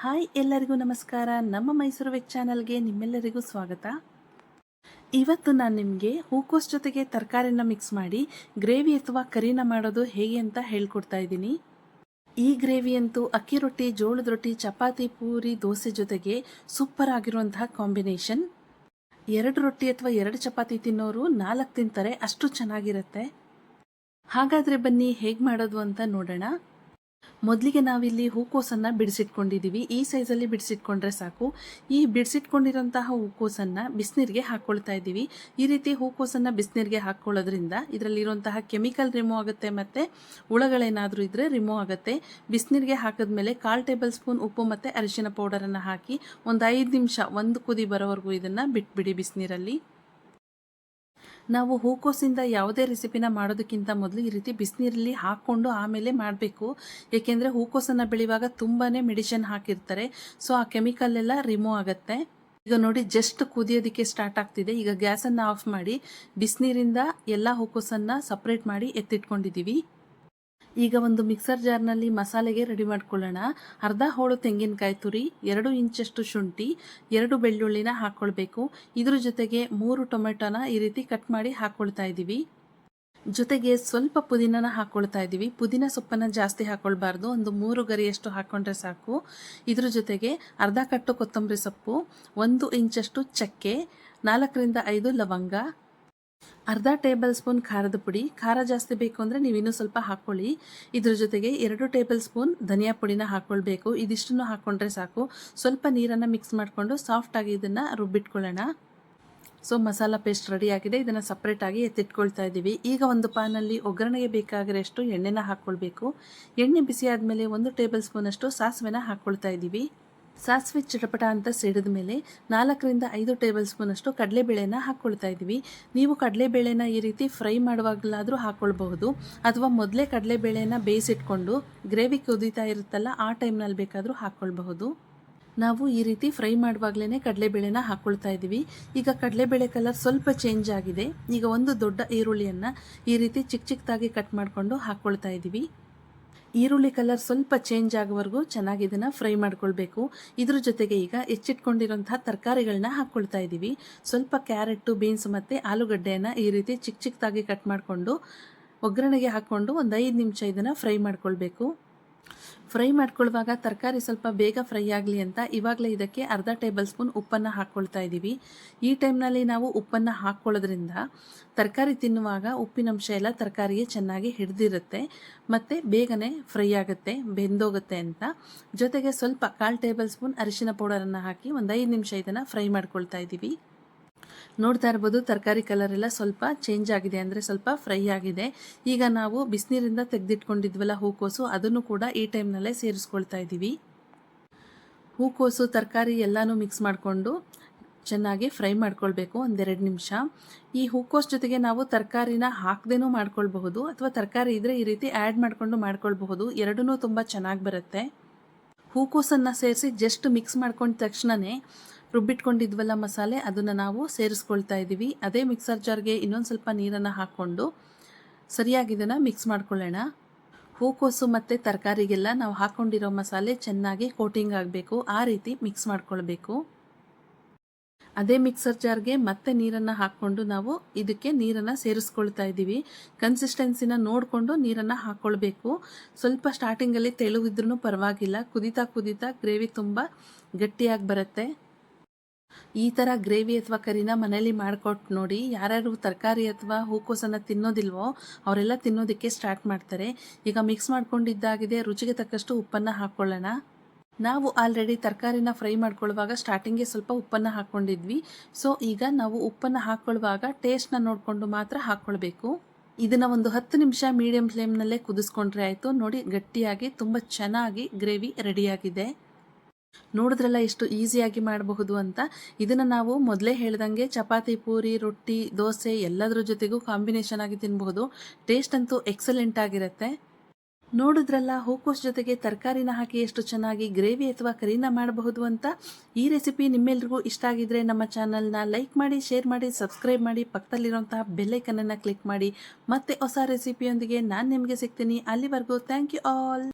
Hi ಎಲ್ಲರಿಗೂ ನಮಸ್ಕಾರ. ನಮ್ಮ ಮೈಸೂರು ವೆಚ್ ಚಾನಲ್ಗೆ ನಿಮ್ಮೆಲ್ಲರಿಗೂ ಸ್ವಾಗತ. ಇವತ್ತು ನಾನು ನಿಮಗೆ ಹೂಕೋಸ್ ಜೊತೆಗೆ ತರಕಾರಿನ ಮಿಕ್ಸ್ ಮಾಡಿ ಗ್ರೇವಿ ಅಥವಾ ಕರಿನ ಮಾಡೋದು ಹೇಗೆ ಅಂತ ಹೇಳ್ಕೊಡ್ತಾ ಇದ್ದೀನಿ. ಈ ಗ್ರೇವಿ ಅಂತೂ ಅಕ್ಕಿ ರೊಟ್ಟಿ, ಜೋಳದ ರೊಟ್ಟಿ, ಚಪಾತಿ, ಪೂರಿ, ದೋಸೆ ಜೊತೆಗೆ ಸೂಪರ್ ಆಗಿರುವಂತಹ ಕಾಂಬಿನೇಷನ್ ಎರಡು ರೊಟ್ಟಿ ಅಥವಾ ಎರಡು ಚಪಾತಿ ತಿನ್ನೋರು ನಾಲ್ಕು ತಿಂತಾರೆ, ಅಷ್ಟು ಚೆನ್ನಾಗಿರುತ್ತೆ. ಹಾಗಾದರೆ ಬನ್ನಿ ಹೇಗೆ ಮಾಡೋದು ಅಂತ ನೋಡೋಣ. ಮೊದಲಿಗೆ ನಾವಿಲ್ಲಿ ಹೂಕೋಸನ್ನು ಬಿಡಿಸಿಟ್ಕೊಂಡಿದ್ದೀವಿ ಈ ಸೈಜಲ್ಲಿ ಬಿಡಿಸಿಟ್ಕೊಂಡ್ರೆ ಸಾಕು. ಈ ಬಿಡಿಸಿಟ್ಕೊಂಡಿರೋಂತಹ ಹೂಕೋಸನ್ನು ಬಿಸಿನೀರಿಗೆ ಹಾಕ್ಕೊಳ್ತಾ ಇದ್ದೀವಿ. ಈ ರೀತಿ ಹೂಕೋಸನ್ನು ಬಿಸಿನೀರಿಗೆ ಹಾಕ್ಕೊಳ್ಳೋದ್ರಿಂದ ಇದರಲ್ಲಿರುವಂತಹ ಕೆಮಿಕಲ್ ರಿಮೂವ್ ಆಗುತ್ತೆ ಮತ್ತು ಹುಳಗಳೇನಾದರೂ ಇದ್ದರೆ ರಿಮೂವ್ ಆಗುತ್ತೆ. ಬಿಸಿನೀರಿಗೆ ಹಾಕಿದ್ಮೇಲೆ ಕಾಲು ಟೇಬಲ್ ಸ್ಪೂನ್ ಉಪ್ಪು ಮತ್ತು ಅರಿಶಿನ ಪೌಡರನ್ನು ಹಾಕಿ ಒಂದು ಐದು ನಿಮಿಷ, ಒಂದು ಕುದಿ ಬರೋವರೆಗೂ ಇದನ್ನು ಬಿಟ್ಬಿಡಿ ಬಿಸಿನೀರಲ್ಲಿ. ನಾವು ಹೂಕೋಸಿಂದ ಯಾವುದೇ ರೆಸಿಪಿನ ಮಾಡೋದಕ್ಕಿಂತ ಮೊದಲು ಈ ರೀತಿ ಬಿಸಿನೀರಲ್ಲಿ ಹಾಕ್ಕೊಂಡು ಆಮೇಲೆ ಮಾಡಬೇಕು. ಏಕೆಂದರೆ ಹೂಕೋಸನ್ನು ಬೆಳೆಯುವಾಗ ತುಂಬಾ ಮೆಡಿಷನ್ ಹಾಕಿರ್ತಾರೆ. ಸೊ, ಆ ಕೆಮಿಕಲ್ ಎಲ್ಲ ರಿಮೂವ್ ಆಗುತ್ತೆ. ಈಗ ನೋಡಿ, ಜಸ್ಟ್ ಕುದಿಯೋದಕ್ಕೆ ಸ್ಟಾರ್ಟ್ ಆಗ್ತಿದೆ. ಈಗ ಗ್ಯಾಸನ್ನು ಆಫ್ ಮಾಡಿ ಬಿಸಿನೀರಿಂದ ಎಲ್ಲ ಹೂಕೋಸನ್ನು ಸಪ್ರೇಟ್ ಮಾಡಿ ಎತ್ತಿಟ್ಕೊಂಡಿದ್ದೀವಿ. ಈಗ ಒಂದು ಮಿಕ್ಸರ್ ಜಾರ್ನಲ್ಲಿ ಮಸಾಲೆಗೆ ರೆಡಿ ಮಾಡ್ಕೊಳ್ಳೋಣ. ಅರ್ಧ ಹೋಳು ತೆಂಗಿನಕಾಯಿ ತುರಿ, ಎರಡು ಇಂಚಷ್ಟು ಶುಂಠಿ, ಎರಡು ಬೆಳ್ಳುಳ್ಳಿನ ಹಾಕ್ಕೊಳ್ಬೇಕು ಇದ್ರ ಜೊತೆಗೆ ಮೂರು ಟೊಮೆಟೊನ ಈ ರೀತಿ ಕಟ್ ಮಾಡಿ ಹಾಕ್ಕೊಳ್ತಾ ಇದ್ದೀವಿ ಜೊತೆಗೆ ಸ್ವಲ್ಪ ಪುದೀನನ ಹಾಕ್ಕೊಳ್ತಾ ಇದ್ದೀವಿ ಪುದೀನ ಸೊಪ್ಪನ್ನು ಜಾಸ್ತಿ ಹಾಕ್ಕೊಳ್ಬಾರ್ದು ಒಂದು ಮೂರು ಗರಿಯಷ್ಟು ಹಾಕ್ಕೊಂಡ್ರೆ ಸಾಕು. ಇದ್ರ ಜೊತೆಗೆ ಅರ್ಧ ಕಟ್ಟು ಕೊತ್ತಂಬರಿ ಸೊಪ್ಪು, ಒಂದು ಇಂಚಷ್ಟು ಚಕ್ಕೆ, ನಾಲ್ಕರಿಂದ ಐದು ಲವಂಗ ಅರ್ಧ ಟೇಬಲ್ ಸ್ಪೂನ್ ಖಾರದ ಪುಡಿ. ಖಾರ ಜಾಸ್ತಿ ಬೇಕು ಅಂದರೆ ನೀವು ಇನ್ನೂ ಸ್ವಲ್ಪ ಹಾಕ್ಕೊಳ್ಳಿ ಇದ್ರ ಜೊತೆಗೆ ಎರಡು ಟೇಬಲ್ ಸ್ಪೂನ್ ಧನಿಯಾ ಪುಡಿನ ಹಾಕ್ಕೊಳ್ಬೇಕು ಇದಿಷ್ಟನ್ನು ಹಾಕ್ಕೊಂಡ್ರೆ ಸಾಕು. ಸ್ವಲ್ಪ ನೀರನ್ನು ಮಿಕ್ಸ್ ಮಾಡಿಕೊಂಡು ಸಾಫ್ಟಾಗಿ ಇದನ್ನು ರುಬ್ಬಿಟ್ಕೊಳ್ಳೋಣ. ಸೊ, ಮಸಾಲ ಪೇಸ್ಟ್ ರೆಡಿ ಆಗಿದೆ. ಇದನ್ನು ಸಪ್ರೇಟಾಗಿ ಎತ್ತಿಟ್ಕೊಳ್ತಾ ಇದ್ದೀವಿ ಈಗ ಒಂದು ಪಾನಲ್ಲಿ ಒಗ್ಗರಣೆಗೆ ಬೇಕಾಗಿರೋಷ್ಟು ಎಣ್ಣೆನ ಹಾಕ್ಕೊಳ್ಬೇಕು ಎಣ್ಣೆ ಬಿಸಿ ಆದಮೇಲೆ ಒಂದು ಟೇಬಲ್ ಸ್ಪೂನಷ್ಟು ಸಾಸಿವೆನ ಹಾಕ್ಕೊಳ್ತಾ ಇದ್ದೀವಿ ಸಾಸಿವೆ ಚಿಟಪಟ ಅಂತ ಸಿಡಿದ ಮೇಲೆ ನಾಲ್ಕರಿಂದ ಐದು ಟೇಬಲ್ ಸ್ಪೂನಷ್ಟು ಕಡಲೆಬೇಳೆನ ಹಾಕ್ಕೊಳ್ತಾ ಇದ್ದೀವಿ. ನೀವು ಕಡಲೆಬೇಳೆನ ಈ ರೀತಿ ಫ್ರೈ ಮಾಡುವಾಗಲಾದರೂ ಹಾಕ್ಕೊಳ್ಬಹುದು ಅಥವಾ ಮೊದಲೇ ಕಡಲೆಬೇಳೆನ ಬೇಯಿಸಿಟ್ಕೊಂಡು ಗ್ರೇವಿ ಕುದೀತಾ ಇರುತ್ತಲ್ಲ, ಆ ಟೈಮ್ನಲ್ಲಿ ಬೇಕಾದರೂ ಹಾಕ್ಕೊಳ್ಬಹುದು ನಾವು ಈ ರೀತಿ ಫ್ರೈ ಮಾಡುವಾಗಲೇ ಕಡಲೆಬೇಳೆನ ಹಾಕ್ಕೊಳ್ತಾ ಇದ್ದೀವಿ. ಈಗ ಕಡಲೆಬೇಳೆ ಕಲರ್ ಸ್ವಲ್ಪ ಚೇಂಜ್ ಆಗಿದೆ. ಈಗ ಒಂದು ದೊಡ್ಡ ಈರುಳ್ಳಿಯನ್ನು ಈ ರೀತಿ ಚಿಕ್ಕ ಚಿಕ್ಕದಾಗಿ ಕಟ್ ಮಾಡಿಕೊಂಡು ಹಾಕ್ಕೊಳ್ತಾ ಇದ್ದೀವಿ. ಈರುಳ್ಳಿ ಕಲರ್ ಸ್ವಲ್ಪ ಚೇಂಜ್ ಆಗೋವರೆಗೂ ಚೆನ್ನಾಗಿ ಇದನ್ನು ಫ್ರೈ ಮಾಡ್ಕೊಳ್ಬೇಕು. ಇದ್ರ ಜೊತೆಗೆ ಈಗ ಹೆಚ್ಚಿಟ್ಕೊಂಡಿರೋಂತಹ ತರಕಾರಿಗಳನ್ನ ಹಾಕ್ಕೊಳ್ತಾ ಇದ್ದೀವಿ ಸ್ವಲ್ಪ ಕ್ಯಾರೆಟು ಬೀನ್ಸ್ ಮತ್ತು ಆಲೂಗಡ್ಡೆಯನ್ನು ಈ ರೀತಿ ಚಿಕ್ಕ ಚಿಕ್ಕದಾಗಿ ಕಟ್ ಮಾಡಿಕೊಂಡು ಒಗ್ಗರಣೆಗೆ ಹಾಕ್ಕೊಂಡು ಒಂದು ಐದು ನಿಮಿಷ ಇದನ್ನು ಫ್ರೈ ಮಾಡ್ಕೊಳ್ಬೇಕು. ಫ್ರೈ ಮಾಡ್ಕೊಳ್ಳುವಾಗ ತರಕಾರಿ ಸ್ವಲ್ಪ ಬೇಗ ಫ್ರೈ ಆಗಲಿ ಅಂತ ಇವಾಗಲೇ ಇದಕ್ಕೆ ಅರ್ಧ ಟೇಬಲ್ ಸ್ಪೂನ್ ಉಪ್ಪನ್ನು ಹಾಕ್ಕೊಳ್ತಾ ಇದ್ದೀವಿ ಈ ಟೈಮ್ನಲ್ಲಿ ನಾವು ಉಪ್ಪನ್ನು ಹಾಕ್ಕೊಳ್ಳೋದ್ರಿಂದ ತರಕಾರಿ ತಿನ್ನುವಾಗ ಉಪ್ಪಿನಂಶ ಎಲ್ಲ ತರಕಾರಿಗೆ ಚೆನ್ನಾಗಿ ಹಿಡಿದಿರುತ್ತೆ. ಮತ್ತು ಬೇಗನೆ ಫ್ರೈ ಆಗುತ್ತೆ, ಬೆಂದೋಗುತ್ತೆ ಅಂತ. ಜೊತೆಗೆ ಸ್ವಲ್ಪ ಕಾಲು ಟೇಬಲ್ ಸ್ಪೂನ್ ಅರಿಶಿನ ಪೌಡರನ್ನು ಹಾಕಿ ಒಂದು ಐದು ನಿಮಿಷ ಇದನ್ನು ಫ್ರೈ ಮಾಡ್ಕೊಳ್ತಾ ಇದ್ದೀವಿ ನೋಡ್ತಾ ಇರ್ಬೋದು, ತರಕಾರಿ ಕಲರ್ ಎಲ್ಲ ಸ್ವಲ್ಪ ಚೇಂಜ್ ಆಗಿದೆ ಅಂದರೆ ಸ್ವಲ್ಪ ಫ್ರೈ ಆಗಿದೆ. ಈಗ ನಾವು ಬಿಸಿನೀರಿಂದ ತೆಗೆದಿಟ್ಕೊಂಡಿದ್ವಲ್ಲ ಹೂಕೋಸು, ಅದನ್ನು ಕೂಡ ಈ ಟೈಮ್ನಲ್ಲೇ ಸೇರಿಸ್ಕೊಳ್ತಾ ಇದ್ದೀವಿ. ಹೂಕೋಸು, ತರಕಾರಿ ಎಲ್ಲನೂ ಮಿಕ್ಸ್ ಮಾಡಿಕೊಂಡು ಚೆನ್ನಾಗಿ ಫ್ರೈ ಮಾಡ್ಕೊಳ್ಬೇಕು ಒಂದೆರಡು ನಿಮಿಷ. ಈ ಹೂಕೋಸ್ ಜೊತೆಗೆ ನಾವು ತರಕಾರಿನ ಹಾಕ್ದೇನೂ ಮಾಡ್ಕೊಳ್ಬಹುದು, ಅಥವಾ ತರಕಾರಿ ಇದ್ದರೆ ಈ ರೀತಿ ಆ್ಯಡ್ ಮಾಡಿಕೊಂಡು ಮಾಡ್ಕೊಳ್ಬಹುದು ಎರಡೂ ತುಂಬ ಚೆನ್ನಾಗಿ ಬರುತ್ತೆ. ಹೂಕೋಸನ್ನು ಸೇರಿಸಿ ಜಸ್ಟ್ ಮಿಕ್ಸ್ ಮಾಡ್ಕೊಂಡ ತಕ್ಷಣವೇ ರುಬ್ಬಿಟ್ಕೊಂಡಿದ್ವಲ್ಲ ಮಸಾಲೆ, ಅದನ್ನು ನಾವು ಸೇರಿಸ್ಕೊಳ್ತಾ ಇದ್ದೀವಿ ಅದೇ ಮಿಕ್ಸರ್ ಜಾರ್ಗೆ ಇನ್ನೊಂದು ಸ್ವಲ್ಪ ನೀರನ್ನು ಹಾಕ್ಕೊಂಡು ಸರಿಯಾಗಿ ಇದನ್ನು ಮಿಕ್ಸ್ ಮಾಡ್ಕೊಳ್ಳೋಣ. ಹೂಕೋಸು ಮತ್ತು ತರಕಾರಿಗೆಲ್ಲ ನಾವು ಹಾಕ್ಕೊಂಡಿರೋ ಮಸಾಲೆ ಚೆನ್ನಾಗಿ ಕೋಟಿಂಗ್ ಆಗಬೇಕು. ಆ ರೀತಿ ಮಿಕ್ಸ್ ಮಾಡ್ಕೊಳ್ಬೇಕು. ಅದೇ ಮಿಕ್ಸರ್ ಜಾರ್ಗೆ ಮತ್ತೆ ನೀರನ್ನು ಹಾಕ್ಕೊಂಡು ನಾವು ಇದಕ್ಕೆ ನೀರನ್ನು ಸೇರಿಸ್ಕೊಳ್ತಾ ಇದ್ದೀವಿ ಕನ್ಸಿಸ್ಟೆನ್ಸಿನ ನೋಡಿಕೊಂಡು ನೀರನ್ನು ಹಾಕ್ಕೊಳ್ಬೇಕು ಸ್ವಲ್ಪ ಸ್ಟಾರ್ಟಿಂಗಲ್ಲಿ ತೆಳುವಿದ್ರೂ ಪರವಾಗಿಲ್ಲ. ಕುದಿತಾ ಕುದಿತಾ ಗ್ರೇವಿ ತುಂಬ ಗಟ್ಟಿಯಾಗಿ ಬರುತ್ತೆ. ಈ ಥರ ಗ್ರೇವಿ ಅಥವಾ ಕರಿನ ಮನೇಲಿ ಮಾಡಿಕೊಟ್ಟು ನೋಡಿ ಯಾರ್ಯಾರು ತರಕಾರಿ ಅಥವಾ ಹೂಕೋಸನ್ನು ತಿನ್ನೋದಿಲ್ವೋ ಅವರೆಲ್ಲ ತಿನ್ನೋದಕ್ಕೆ ಸ್ಟಾರ್ಟ್ ಮಾಡ್ತಾರೆ. ಈಗ ಮಿಕ್ಸ್ ಮಾಡ್ಕೊಂಡಿದ್ದಾಗಿದೆ. ರುಚಿಗೆ ತಕ್ಕಷ್ಟು ಉಪ್ಪನ್ನು ಹಾಕ್ಕೊಳ್ಳೋಣ ನಾವು ಆಲ್ರೆಡಿ ತರಕಾರಿನ ಫ್ರೈ ಮಾಡ್ಕೊಳ್ಳುವಾಗ ಸ್ಟಾರ್ಟಿಂಗ್ಗೆ ಸ್ವಲ್ಪ ಉಪ್ಪನ್ನು ಹಾಕ್ಕೊಂಡಿದ್ವಿ ಸೊ ಈಗ ನಾವು ಉಪ್ಪನ್ನು ಹಾಕ್ಕೊಳ್ಳುವಾಗ ಟೇಸ್ಟ್ನ ನೋಡಿಕೊಂಡು ಮಾತ್ರ ಹಾಕ್ಕೊಳ್ಬೇಕು ಇದನ್ನು ಒಂದು ಹತ್ತು ನಿಮಿಷ ಮೀಡಿಯಂ ಫ್ಲೇಮ್ನಲ್ಲೇ ಕುದಿಸ್ಕೊಂಡ್ರೆ ಆಯಿತು. ನೋಡಿ ಗಟ್ಟಿಯಾಗಿ, ತುಂಬ ಚೆನ್ನಾಗಿ ಗ್ರೇವಿ ರೆಡಿಯಾಗಿದೆ ನೋಡಿದ್ರಲ್ಲ ಎಷ್ಟು ಈಸಿಯಾಗಿ ಮಾಡಬಹುದು ಅಂತ. ಇದನ್ನು ನಾವು ಮೊದಲೇ ಹೇಳ್ದಂಗೆ ಚಪಾತಿ, ಪೂರಿ, ರೊಟ್ಟಿ, ದೋಸೆ ಎಲ್ಲದರ ಜೊತೆಗೂ ಕಾಂಬಿನೇಷನ್ ಆಗಿ ತಿನ್ಬಹುದು. ಟೇಸ್ಟ್ ಅಂತೂ ಎಕ್ಸಲೆಂಟ್ ಆಗಿರುತ್ತೆ. ನೋಡಿದ್ರಲ್ಲ, ಹೂಕೋಸ್ ಜೊತೆಗೆ ತರಕಾರಿನ ಹಾಕಿ ಎಷ್ಟು ಚೆನ್ನಾಗಿ ಗ್ರೇವಿ ಅಥವಾ ಕರಿನ ಮಾಡಬಹುದು ಅಂತ. ಈ ರೆಸಿಪಿ ನಿಮ್ಮೆಲ್ರಿಗೂ ಇಷ್ಟ ಆಗಿದ್ರೆ ನಮ್ಮ ಚಾನಲ್ನ ಲೈಕ್ ಮಾಡಿ ಶೇರ್ ಮಾಡಿ ಸಬ್ಸ್ಕ್ರೈಬ್ ಮಾಡಿ, ಪಕ್ಕದಲ್ಲಿರುವಂತಹ ಬೆಲ್ಲೈಕನನ್ನು ಕ್ಲಿಕ್ ಮಾಡಿ. ಮತ್ತೆ ಹೊಸ ರೆಸಿಪಿಯೊಂದಿಗೆ ನಾನು ನಿಮಗೆ ಸಿಗ್ತೀನಿ. ಅಲ್ಲಿವರೆಗೂ ಥ್ಯಾಂಕ್ ಯು ಆಲ್